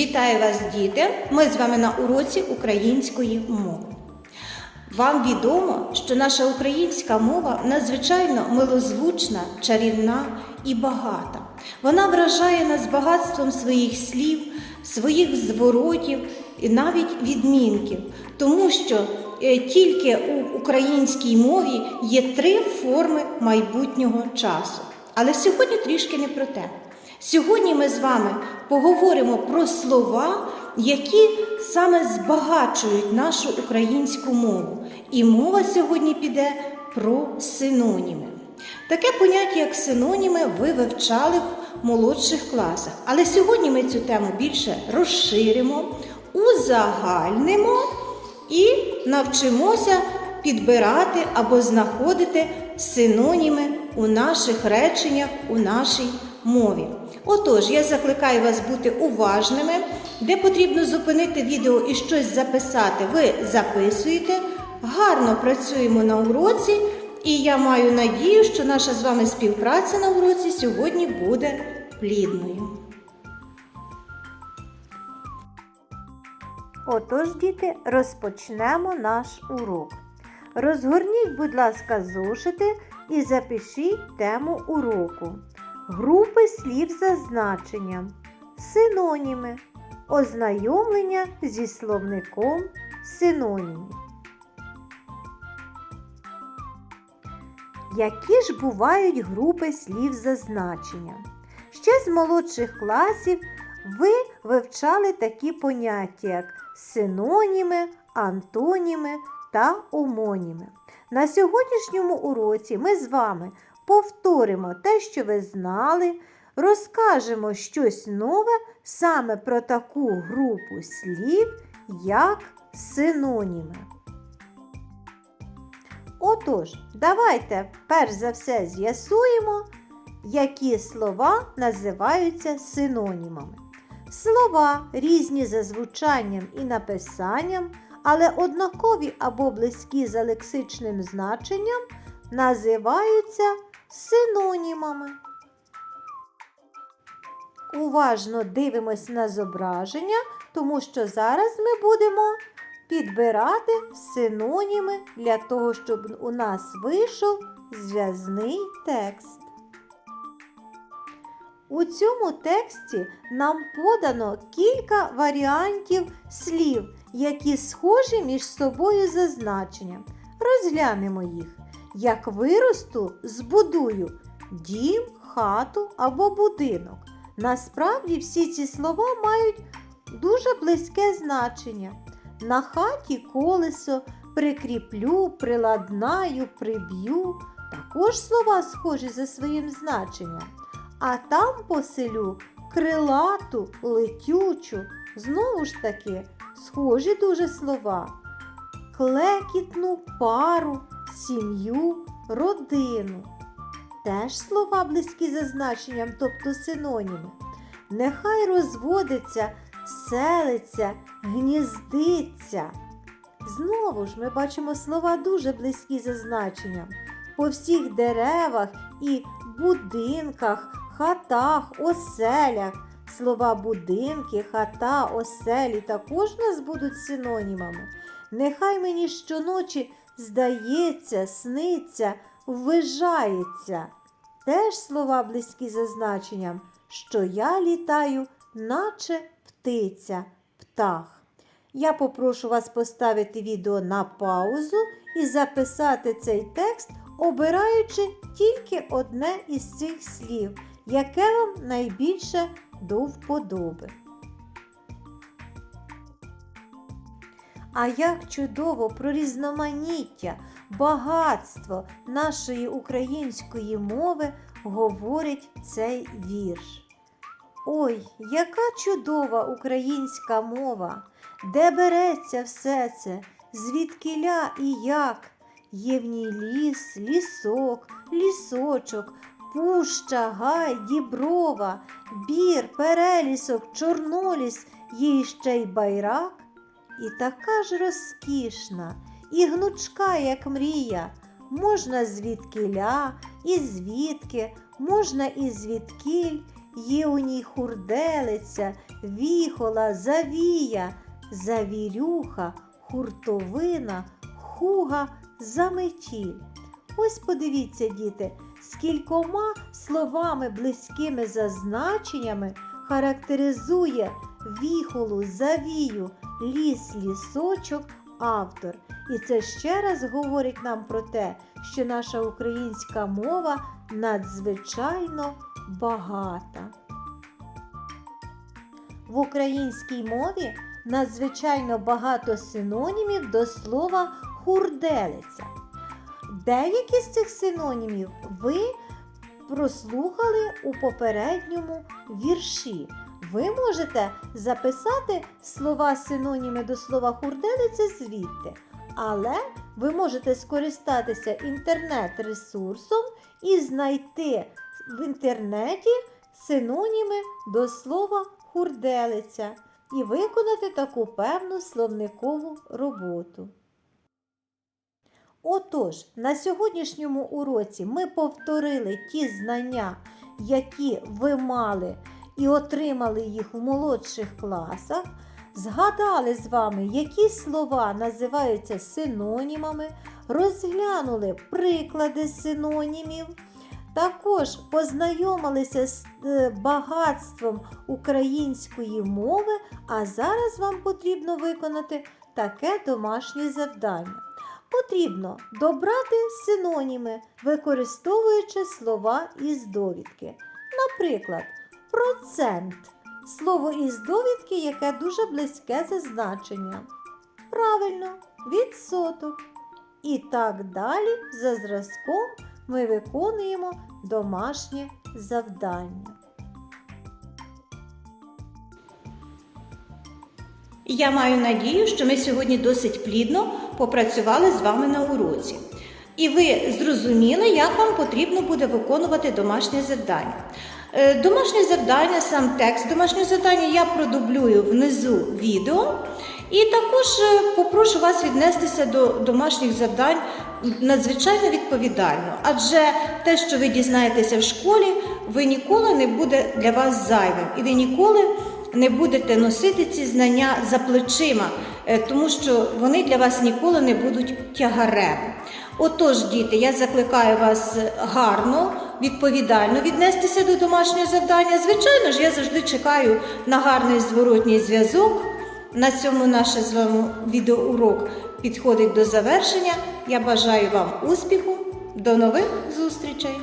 Вітаю вас, діти! Ми з вами на уроці української мови. Вам відомо, що наша українська мова надзвичайно милозвучна, чарівна і багата. Вона вражає нас багатством своїх слів, своїх зворотів і навіть відмінків, тому що е, тільки у українській мові є три форми майбутнього часу. Але сьогодні трішки не про те. Сьогодні ми з вами поговоримо про слова, які саме збагачують нашу українську мову. І мова сьогодні піде про синоніми. Таке поняття, як синоніми, ви вивчали в молодших класах. Але сьогодні ми цю тему більше розширимо, узагальнимо і навчимося підбирати або знаходити синоніми у наших реченнях, у нашій мові. Отож, я закликаю вас бути уважними, де потрібно зупинити відео і щось записати, ви записуєте. Гарно працюємо на уроці, і я маю надію, що наша з вами співпраця на уроці сьогодні буде плідною. Отож, діти, розпочнемо наш урок. Розгорніть, будь ласка, зошити і запишіть тему уроку. Групи слів за значенням, синоніми, ознайомлення зі словником синонімів. Які ж бувають групи слів за значенням? Ще з молодших класів ви вивчали такі поняття, як синоніми, антоніми та омоніми. На сьогоднішньому уроці ми з вами повторимо те, що ви знали, розкажемо щось нове саме про таку групу слів, як синоніми. Отож, давайте перш за все з'ясуємо, які слова називаються синонімами. Слова різні за звучанням і написанням, але однакові або близькі за лексичним значенням, називаються синонімами. Уважно дивимось на зображення, тому що зараз ми будемо підбирати синоніми для того, щоб у нас вийшов зв'язний текст. У цьому тексті нам подано кілька варіантів слів, які схожі між собою за значенням. Розглянемо їх. Як виросту, збудую дім, хату або будинок. Насправді всі ці слова мають дуже близьке значення. На хаті колесо прикріплю, приладнаю, приб'ю. Також слова схожі за своїм значенням. А там поселю крилату, летючу. Знову ж таки, схожі дуже слова. Клекітну пару, сім'ю, родину. Теж слова близькі за значенням, тобто синоніми. Нехай розводиться, селиться, гніздиться. Знову ж ми бачимо слова дуже близькі за значенням. По всіх деревах і будинках, хатах, оселях. Слова будинки, хата, оселі також нас будуть синонімами. Нехай мені щоночі здається, сниться, ввижається. Теж слова близькі за значенням, що я літаю, наче птиця, птах. Я попрошу вас поставити відео на паузу і записати цей текст, обираючи тільки одне із цих слів, яке вам найбільше до вподоби. А як чудово про різноманіття, багатство нашої української мови говорить цей вірш. Ой, яка чудова українська мова! Де береться все це, звідкиля і як? Є в ній ліс, лісок, лісочок, пуща, гай, діброва, бір, перелісок, чорноліс, є ще й байрак. І така ж розкішна, і гнучка, як мрія, можна звідкиля, і звідки, можна і звідкіль, Є у ній хурделиця, віхола, завія, завірюха, хуртовина, хуга, заметіль. Ось подивіться, діти, скількома словами близькими за значеннями характеризує віхолу, завію, ліс, лісочок, автор. І це ще раз говорить нам про те, що наша українська мова надзвичайно багата. В українській мові надзвичайно багато синонімів до слова хурделиця. Деякі з цих синонімів ви прослухали у попередньому вірші. Ви можете записати слова синоніми до слова хурделиця звідти, але ви можете скористатися інтернет-ресурсом і знайти в інтернеті синоніми до слова хурделиця і виконати таку певну словникову роботу. Отож, на сьогоднішньому уроці ми повторили ті знання, які ви мали і отримали їх у молодших класах, згадали з вами, які слова називаються синонімами, розглянули приклади синонімів. Також познайомилися з е, багатством української мови, а зараз вам потрібно виконати таке домашнє завдання. Потрібно добрати синоніми, використовуючи слова із довідки. Наприклад, процент слово із довідки, яке дуже близьке за значенням. Правильно, відсоток. І так далі за зразком ми виконуємо домашнє завдання. Я маю надію, що ми сьогодні досить плідно попрацювали з вами на уроці. І ви зрозуміли, як вам потрібно буде виконувати домашнє завдання. Е, Домашнє завдання, сам текст домашнього завдання я продублюю внизу відео. І також е, попрошу вас віднестися до домашніх завдань надзвичайно відповідально, адже те, що ви дізнаєтеся в школі, ви ніколи не буде для вас зайвим, і ви ніколи не будете носити ці знання за плечима, е, тому що вони для вас ніколи не будуть тягарем. Отож, діти, я закликаю вас гарно, відповідально віднестися до домашнього завдання. Звичайно ж, я завжди чекаю на гарний зворотній зв'язок. На цьому наш з вами відеоурок підходить до завершення. Я бажаю вам успіху. До нових зустрічей!